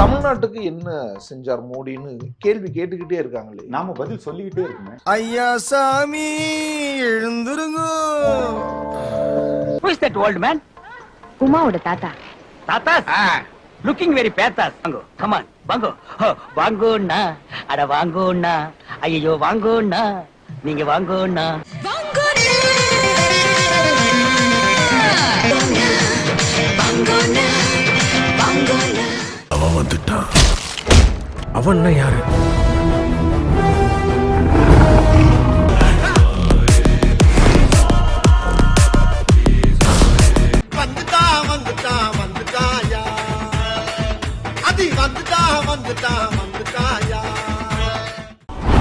தமிழ்நாட்டுக்கு என்ன செஞ்சார் மோடின்னு கேள்வி கேட்டுக்கிட்டே இருக்காங்களே. நாம பதில் சொல்லிக்கிட்டே இருக்குமே. ஐயா சாமி எழுந்துருங்க. Who is that old man? உமாவோட தாத்தா. Tatas? Looking very patas. Vango, come on, Vango. Oh, வாங்கோண்ணா. அட வாங்கோண்ணா. ஐயோ வாங்கோண்ணா. நீங்க வாங்கோண்ணா. அவன் வந்துட்டான். அவன் யாரு?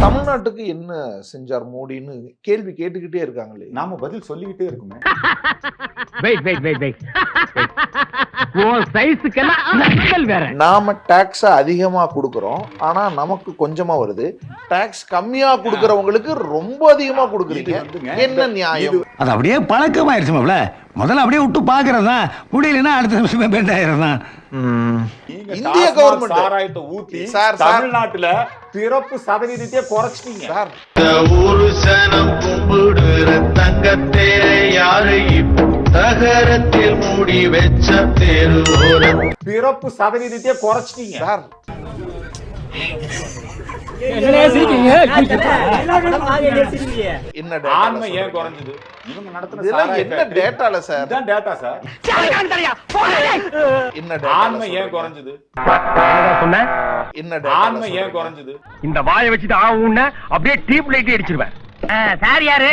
தமிழ்நாட்டுக்கு என்ன செஞ்சார் மோடின்னு கேள்வி கேட்டுக்கிட்டே இருக்காங்களே. நாம பதில் சொல்லிக்கிட்டே இருக்குமே. வெயிட் வெயிட் வெயிட் வெயிட் உன் சைஸுக்கெல்லாம் நக்கல் வேற. நாம டாக்ஸ அதிகமா கொடுக்கறோம். ஆனா நமக்கு கொஞ்சமா வருது. டாக்ஸ் கம்மியா கொடுக்கறவங்களுக்கு ரொம்ப அதிகமா கொடுக்குறீங்க. என்ன நியாயம்? அது அப்படியே பழக்கமாயிருச்சு மாப்ள முதல்ல அப்படியே விட்டு பாக்குறதா முடியலன்னா அடுத்த நிமிஷமே பெண்ட் ஆயிரதான் இந்திய government. சாராயத்தை ஊத்தி சார். தமிழ்நாட்டுல பிறப்பு சதவீதத்தை குறைச்சிட்டீங்க. சார் ஒரு சனம் கும்பிடுற தங்கத்தேரை யாரு இப்போ தகரத்தில் மூடி வச்ச தெருவோரம் பிறப்பு சதவீதத்தை குறைச்சிட்டீங்க. சார். ஆண்மை ஏன்? குறைஞ்சது இவங்க நடத்தின என்ன. டேட்டால சார் இதான் டேட்டா சார் என்ன ஆண்மை ஏன்? குறைஞ்சது சொன்ன என்ன ஆண்மை ஏன்? குறைஞ்சது இந்த வாயை வச்சுட்டு ஆ அப்படியே டீப் லைட் அடிச்சிருவேன் சார் யாரு?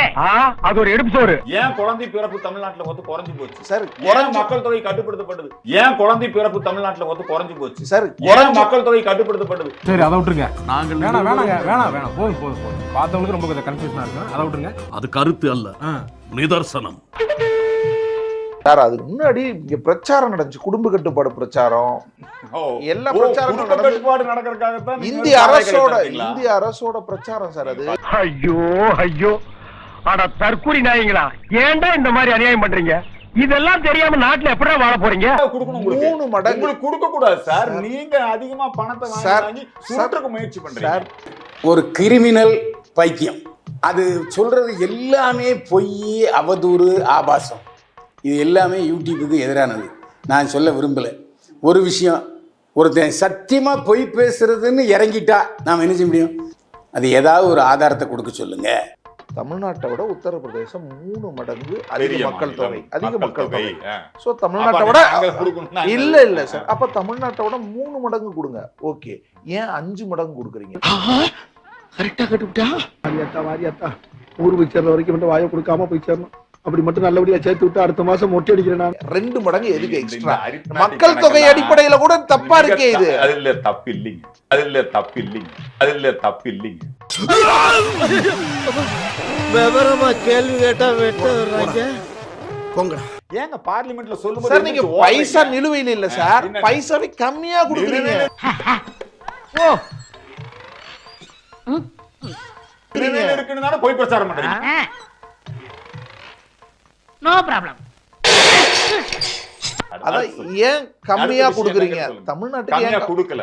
அது ஒரு எடுப்பு சோறு. ஏன் குழந்தை பிறப்பு தமிழ்நாட்டுல வந்து குறைஞ்சு போச்சு? சார் ஏன் குறைஞ்சு மக்கள் தொகை கட்டுப்படுத்தப்பட்டது? ஏன் குழந்தை பிறப்பு தமிழ்நாட்டுல வந்து குறைஞ்சு போச்சு? சார் ஏன் குறைஞ்சு மக்கள் தொகை கட்டுப்படுத்தப்பட்டது? சரி அதை விட்டுருங்க. நாங்கள் வேணாம் வேணாங்க வேணாம் வேணாம் போதும் போதும் போதும். பார்த்தவங்களுக்கு ரொம்ப கொஞ்சம் கன்ஃபியூஷனாக இருக்கும். அதை விட்டுருங்க. அது கருத்து அல்ல. நிதர்சனம். சார் அதுக்கு முன்னாடி இங்க பிரச்சாரம் நடந்துச்சு. குடும்ப கட்டுப்பாடு பிரச்சாரம். எல்லா நடந்து- கட்டுப்பாடு நடக்கறதுக்காகத்தான் இந்திய அரசோட? இந்திய அரசோட பிரச்சாரம் சார் அது. ஐயோ ஐயோ. அட தற்கூரி நாயங்களா ஏன்டா இந்த மாதிரி அநியாயம் பண்றீங்க? இதெல்லாம் தெரியாம நாட்டுல எப்படிடா வாழ போறீங்க. மூணு மடங்கு உங்களுக்கு கொடுக்க கூடாது சார். நீங்க அதிகமா பணத்தை வாங்கி சார். வாங்கி சுருட்டுக்கு முயற்சி பண்றீங்க. சார் ஒரு கிரிமினல் பைத்தியம் அது சொல்றது எல்லாமே பொய் அவதூறு ஆபாசம். இது எல்லாமே யூடியூபுக்கு எதிரானது. நான் சொல்ல விரும்பல. ஒரு விஷயம் ஒருத்தன் சத்தியமா பொய் பேசுறதுன்னு இறங்கிட்டா நாம் என்ன செய்ய முடியும்? அது ஏதாவது ஒரு ஆதாரத்தை கொடுக்க சொல்லுங்க. தமிழ்நாட்டை விட உத்தரப்பிரதேசம் மூணு மடங்கு அதிக மக்கள். தொகை அதிக மக்கள் தொகை. சோ தமிழ்நாட்டை விட இல்ல இல்ல சார் அப்ப தமிழ்நாட்டை விட மூணு மடங்கு கொடுங்க. ஓகே ஏன் அஞ்சு மடங்கு கொடுக்குறீங்க? வாரியாத்தா வாரியாத்தா. ஊர் போய் சேர்ற வரைக்கும் மட்டும் வாயை கொடுக்காம போய் சேரணும் அப்படி மட்டும் நல்லபடியா சேர்த்து விட்டு அடுத்த மாசம் மொட்டை அடிக்கிறேன் நான். ரெண்டு மடங்கு எதுக்கு எக்ஸ்ட்ரா மக்கள் தொகை அடிப்படையில கூட தப்பா இருக்கே இது அது இல்ல தப்பு. இல்லைங்க அது இல்ல தப்பு இல்லைங்க அது இல்ல தப்பு இல்லைங்க விவரமா கேள்வி கேட்டா வெட்ட வர்றாங்க. போங்கடா. ஏங்க பார்லிமெண்ட்ல சொல்லும்போது சார் நீங்க பைசா? நிலுவையில் இல்ல சார்? பைசாவை கம்மியா கொடுக்குறீங்க. நிலுவையில இருக்குன்னு போய் பிரச்சாரம் பண்றீங்க? நோ ப்ராப்ளம் அதான் ஏன் கம்மியா கொடுக்குறீங்க? தமிழ்நாட்டுக்கு கம்மியா ஏன் கொடுக்கல.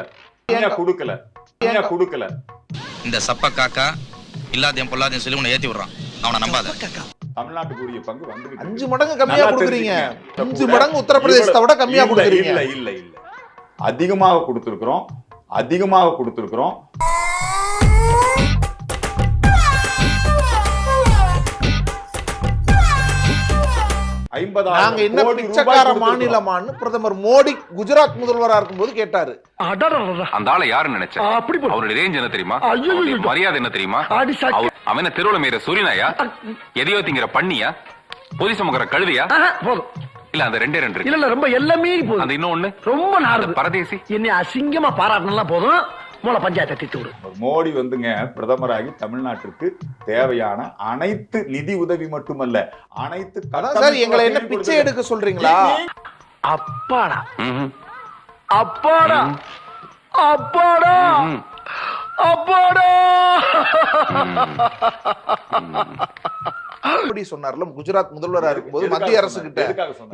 கம்மியா கொடுக்கல. கம்மியா கொடுக்கல. இந்த சப்ப காக்கா இல்லாதையும் பொல்லாதையும் சொல்லி உன்னை ஏத்தி விடுறான். அவனை நம்பாத. தமிழ்நாட்டுக்குரிய பங்கு வந்து அஞ்சு மடங்கு கம்மியா கொடுக்குறீங்க. அஞ்சு மடங்கு உத்தரப்பிரதேசத்தை விட கம்மியா கொடுக்குறீங்க. இல்ல இல்ல இல்ல. அதிகமாக கொடுத்திருக்கிறோம். அதிகமாக கொடுத்திருக்கிறோம். என்ன ஐம்பதாயிரம் பிச்சைக்கார மாநிலமான்னு பிரதமர் மோடி குஜராத் முதல்வரா இருக்கும்போது கேட்டாரு. அந்த ஆளை யாரு நினைச்ச அவருடைய ரேஞ்ச் என்ன தெரியுமா அவருடைய மரியாதை என்ன தெரியுமா அவர்- அவன தெருவுல மீற சூரியனாயா எதையோ திங்கிற பண்ணியா பொதி சுமக்கிற கழுவியா போதும் இல்ல அந்த ரெண்டே ரெண்டு இல்ல ரொம்ப எல்லாமே போதும் இன்னொன்னு ரொம்ப நாடு பரதேசி என்னை அசிங்கமா பாராட்டினா போதும் மூல பஞ்சாயத்தை திட்டு மோடி வந்துங்க பிரதமராகி தமிழ்நாட்டிற்கு தேவையான அனைத்து நிதி உதவி மட்டுமல்ல அனைத்து சார் எங்களை என்ன பிச்சை எடுக்க சொல்றீங்களா? அப்பாடா. அப்பாடா. அப்பாடா. அப்பாடா. மோடி சொன்னார்ல குஜராத் முதல்வரா இருக்கும்போது மத்திய அரசு? கிட்ட?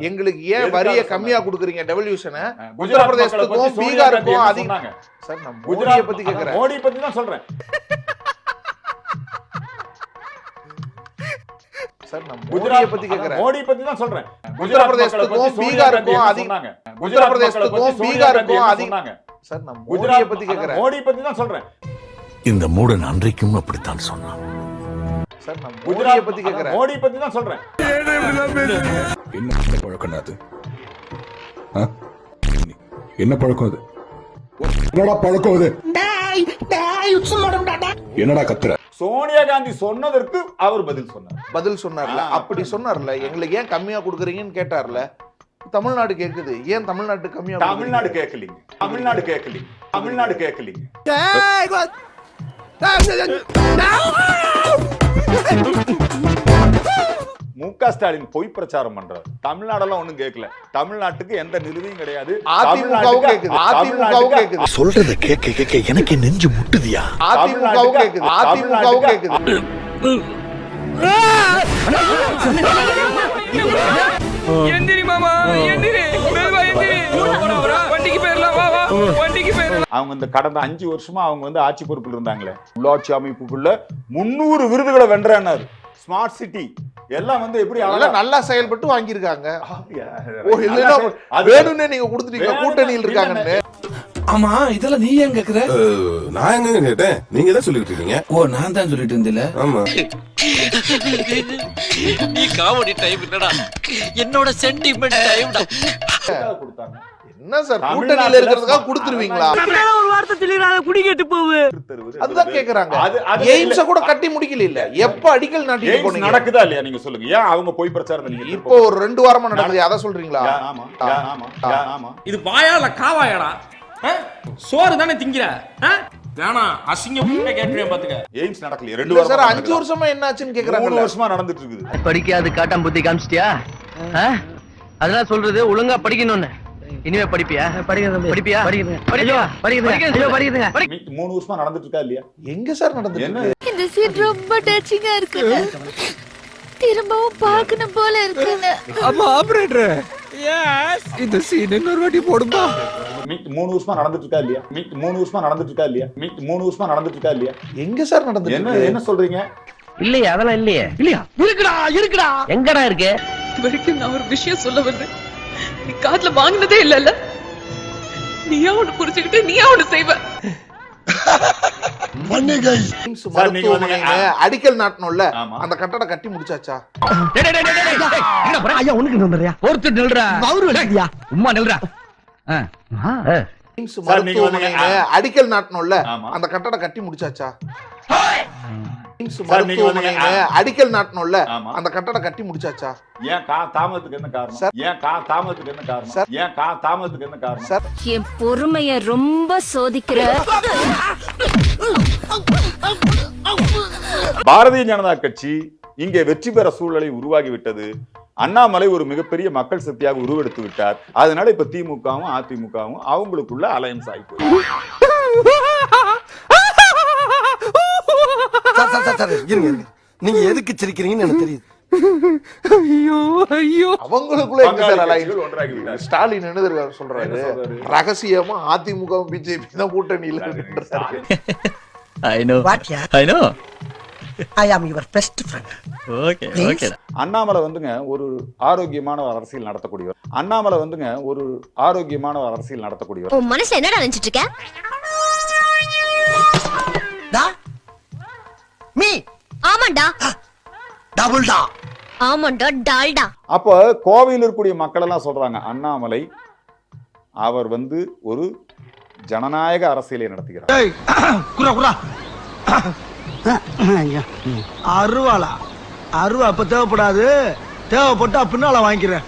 எங்களுக்கு ஏன் வரியை? கம்மியா கொடுக்குறீங்க டெவல்யூஷனை உத்தரப்பிரதேசத்துக்கும் பீகாருக்கும் அதிகம்? சார் நான் குஜராத் மோடியை பத்தி கேக்குறேன். மோடி பத்தி தான் சொல்றேன். சார் நான் மோடியை குஜராத் பத்தி அதான் கேக்குறேன். மோடி பத்தி தான் சொல்றேன். உத்தரப்பிரதேசத்துக்கும் பீகாருக்கும் அதிகம் உத்தரப்பிரதேசத்துக்கும் பீகாருக்கும் அதிகம் சார் நான் மோடியை குஜராத் பத்தி கேக்குறேன். மோடி பத்தி தான் சொல்றேன். இந்த மூடன் அன்றைக்கும் அப்படித்தான் சொன்னான். சார் நான் மோடியை குஜராத் பத்தி அதான் கேக்குறேன் மோடி பத்தி தான் சொல்றேன் என்ன பழக்கம் அது என்ன பழக்கம் அது என்னடா பழக்கம் அது என்னடா கத்துற சோனியா காந்தி சொன்னதற்கு அவர் பதில் சொன்னார் பதில் சொன்னார்ல. அப்படி சொன்னார்ல எங்களுக்கு ஏன் கம்மியா கொடுக்குறீங்கன்னு கேட்டார்ல தமிழ்நாடு கேக்குது ஏன் தமிழ்நாட்டு கம்மியா தமிழ்நாடு கொடுக்குறீங்க? கேட்கலீங்க தமிழ்நாடு கேட்கலீங்க தமிழ்நாடு கேட்கலீங்க மு க ஸ்டாலின் பொய் பிரச்சாரம் பண்றாரு. தமிழ்நாடெல்லாம் ஒண்ணும் கேட்கல. தமிழ்நாட்டுக்கு எந்த நிலுவையும் கிடையாது. அதிமுகவும் கேக்குது அதிமுகவும் கேக்குது சொல்றத கேட்க கேட்க எனக்கு நெஞ்சு முட்டுதியா? அதிமுகவும் கேக்குது அதிமுகவும் தமிழ்நாட்டுக்கு- கேக்குது எந்திரி மாமா எந்திரி அவங்க இந்த கடந்த அஞ்சு வருஷமா அவங்க வந்து ஆட்சி பொறுப்பில் இருந்தாங்களே. உள்ளாட்சி அமைப்புக்குள்ள முன்னூறு விருதுகளை வென்றாரு ஸ்மார்ட் சிட்டி எல்லாம் வந்து எப்படி அழகா- நல்லா செயல்பட்டு வாங்கியிருக்காங்க. வேணும்னே நீங்க கொடுத்துட்டீங்க கூட்டணியில் இருக்காங்கன்னு. ஆமா இதெல்லாம் நீ ஏன் கேக்குற? நான் எங்க கேட்டேன்? நீங்க தான் சொல்லிட்டு இருக்கீங்க. ஓ நான் தான் சொல்லிட்டு இருந்தேல ஆமா. நீ காமெடி டைம் இல்லடா என்னோட சென்டிமெண்ட் டைம்டா கொடுத்தாங்க. என்ன சார்? கூட்டணியில இருக்கிறதுக்காக கொடுத்துருவீங்களா? ஒரு வார்த்தை தெளிவாக குடிக்கிட்டு போவு. அதுதான் கேக்குறாங்க. எய்ம்ஸ கூட கட்டி முடிக்கல இல்ல எப்ப அடிக்கல் நாட்டிட்டு போனீங்க? நடக்குதா இல்லையா? நீங்க சொல்லுங்க. ஏன் அவங்க போய் பிரச்சாரத்தை நீங்க இப்போ ஒரு ரெண்டு வாரமா நடக்குது. அத சொல்றீங்களா? இது வாயா இல்ல காவாயாடா? சோறு தானே திங்கிற? வேணாம் அசிங்கம் கேட்டுருவேன் பாத்துக்க. எய்ம்ஸ் நடக்கல ரெண்டு சார் வாரம் அஞ்சு வருஷமா என்னாச்சுன்னு மூணு கேக்குறாங்கல்ல வருஷமா நடந்துட்டு இருக்குது. படிக்காது காட்டாம் புத்தி காமிச்சிட்டியா? அதெல்லாம் சொல்றது ஒழுங்கா படிக்கணும்னு. இனிமே படிப்பியா? படிக்கிறது படிப்பியா? படிக்கிறேன். படிக்கிறேன். படிக்கிறேன் மூணு வருஷமா நடந்துட்டு இருக்கா இல்லையா? எங்க சார் நடந்துட்டு என்ன? இருக்கு? இந்த சீட் ரொம்ப டச்சிங்கா இருக்குங்க திரும்பவும் பார்க்கணும் போல இருக்குங்க ஆமா ஆபரேட்டர் இந்த சீன் இன்னொரு வாட்டி போடுமா? மூணு வருஷமா நடந்துட்டு இருக்கா இல்லையா? மீ- மூணு வருஷமா நடந்துட்டு இருக்கா இல்லையா? மீ- மூணு வருஷமா நடந்துட்டு இருக்கா இல்லையா? எங்க சார் நடந்துட்டு என்ன இருக்கு? என்ன சொல்றீங்க? இல்லையே அதெல்லாம் இல்லையே. இல்லையா? இருக்குடா இருக்குடா. எங்கடா இருக்கு? வரைக்கும் நான் ஒரு விஷயம் சொல்ல வந்தேன். நீ காதுல வாங்கினதே இல்லல்ல? நீயா ஒண்ணு புரிஞ்சுக்கிட்டு நீயா ஒண்ணு செய்வ. அடிக்கல் நாட்டணும்ல. அந்த கட்டடம் கட்டி முடிச்சாச்சா? ஐயா உனக்கு நில்றியா ஒருத்தர் நில்றா. அவரு உம்மா நில்றா. எய்ம்ஸ் மருத்துவமனைன்னு அடிக்கல் நாட்டணும்ல. அந்த கட்டடம் கட்டி முடிச்சாச்சா? எய்ம்ஸ் மருத்துவமனைன்னு அடிக்கல் நாட்டணும்ல. அந்த கட்டடம் கட்டி முடிச்சாச்சா? ஏன் கா தாமதத்துக்கு என்ன காரணம்? சார். ஏன் கா தாமதத்துக்கு என்ன காரணம்? சார். ஏன் கா தாமதத்துக்கு என்ன காரணம்? சார். என் பொறுமைய ரொம்ப சோதிக்கிற பாரதிய ஜனதா கட்சி இங்கே வெற்றி பெற சூழலை உருவாகி விட்டது அண்ணாமலை ஒரு மிகப்பெரிய மக்கள் சக்தியாக உருவெடுத்து விட்டார். அதனால இப்ப திமுகவும் அதிமுகவும் அவங்களுக்குள்ள அலையன்ஸ் ஆகி போயிருக்கு. நீங்க எதுக்கு சிரிக்கிறீங்கன்னு எனக்கு தெரியுது. அவங்களுக்குள்ள ஸ்டாலின் என்ன சொல்றாரு? ரகசியமா அதிமுக பிஜேபி தான் கூட்டணியில. I am your best friend okay okay Annamalai வந்துங்க ஒரு ஆரோக்கியமான ஒரு அரசியல் நடத்தக்கூடியவர். அண்ணாமலை வந்துங்க ஒரு ஆரோக்கியமான ஒரு அரசியல் நடத்தக்கூடியவர். உன் மனசுல என்னடா நினைச்சிட்டு இருக்க? டா. மீ. ஆமாண்டா. டபுள் டா ஆமாண்டா டால்டா. அப்போ கோவையில் இருக்கக்கூடிய மக்கள் எல்லாம் சொல்றாங்க அண்ணாமலை அவர் வந்து ஒரு ஜனநாயக அரசியலை நடத்துகிறார். அருவாளா? அருவா அப்ப தேவைப்படாது. தேவைப்பட்டா பின்னால வாங்கிக்கிறேன்.